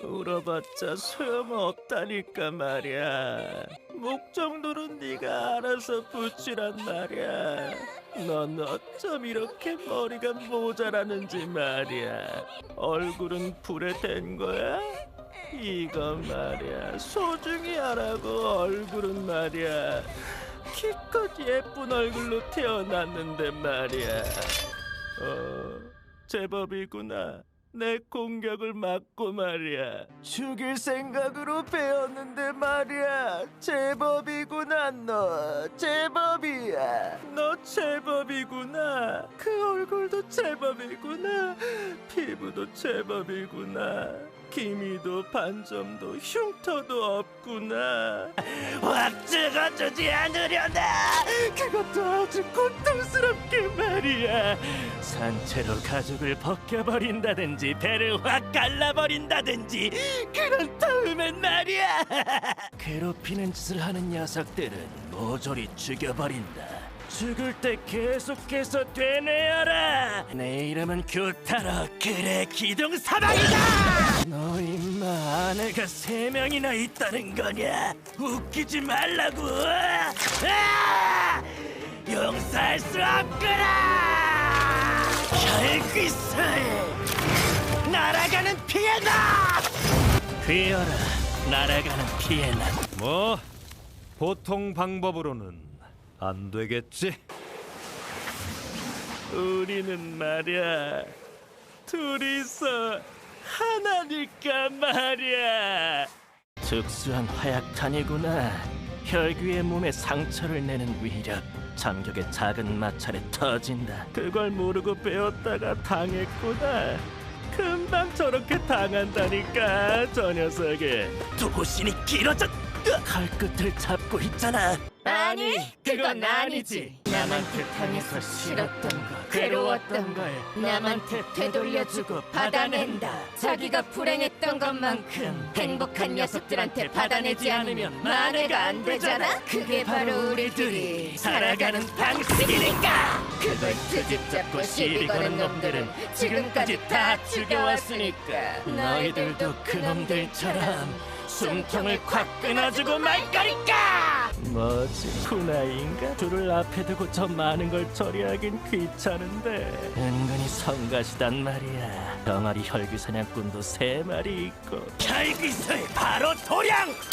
잡아봤자 소용없다니까 말이야. 목 정도는 네가 알아서 붙이란 말이야. 넌 어쩜 이렇게 머리가 모자라는지 말이야. 얼굴은 불에 댄 거야? 이거 말이야. 소중히 하라고 얼굴은 말이야. 키껏 예쁜 얼굴로 태어났는데 말이야. 어, 제법이구나. 내 공격을 막고 말이야. 죽일 생각으로 배웠는데 말이야. 제법이구나, 너. 제법이야. 너 제법이구나. 그 얼굴도 제법이구나. 피부도 제법이구나. 기미도 반점도 흉터도 없구나. 확 찍어주지 않으려나. 그것도 아주 고통스럽게 말이야. 산채로 가죽을 벗겨버린다든지 배를 확 갈라버린다든지 그런 다음엔 말이야. 괴롭히는 짓을 하는 녀석들은 모조리 죽여버린다. 죽을 때 계속해서 되뇌어라. 내 이름은 규타라. 그래 기둥 사방이다. 너 임마 아내가 세 명이나 있다는 거냐? 웃기지 말라고. 아! 용서할 수 없구나. 혈귀살 날아가는 피해다. 귀여라 날아가는 피해나. 뭐 보통 방법으로는 안 되겠지. 우리는 말이야 둘이서 하나니까 말이야. 특수한 화약탄이구나. 혈귀의 몸에 상처를 내는 위력. 잠격의 작은 마찰에 터진다. 그걸 모르고 배웠다가 당했구나. 금방 저렇게 당한다니까 저 녀석이. 도신이 길어졌 칼끝을 잡고 있잖아 아니, 그건 아니지. 남한테 당해서 싫었던 거, 괴로웠던 걸 남한테 되돌려주고 받아낸다. 자기가 불행했던 것만큼 행복한 녀석들한테 받아내지 않으면 만회가 안 되잖아. 그게 바로 우리들이 살아가는 방식이니까. 그걸 트집 잡고 시비 거는 놈들은 지금까지 다 죽여왔으니까. 너희들도 그놈들처럼 숨통을 콱 끊어주고 말 거니까 뭐지 훈아인가? 둘을 앞에 두고 저 많은 걸 처리하긴 귀찮은데. 은근히 성가시단 말이야. 병아리 혈귀 사냥꾼도 세 마리 있고. 혈귀술 바로 도량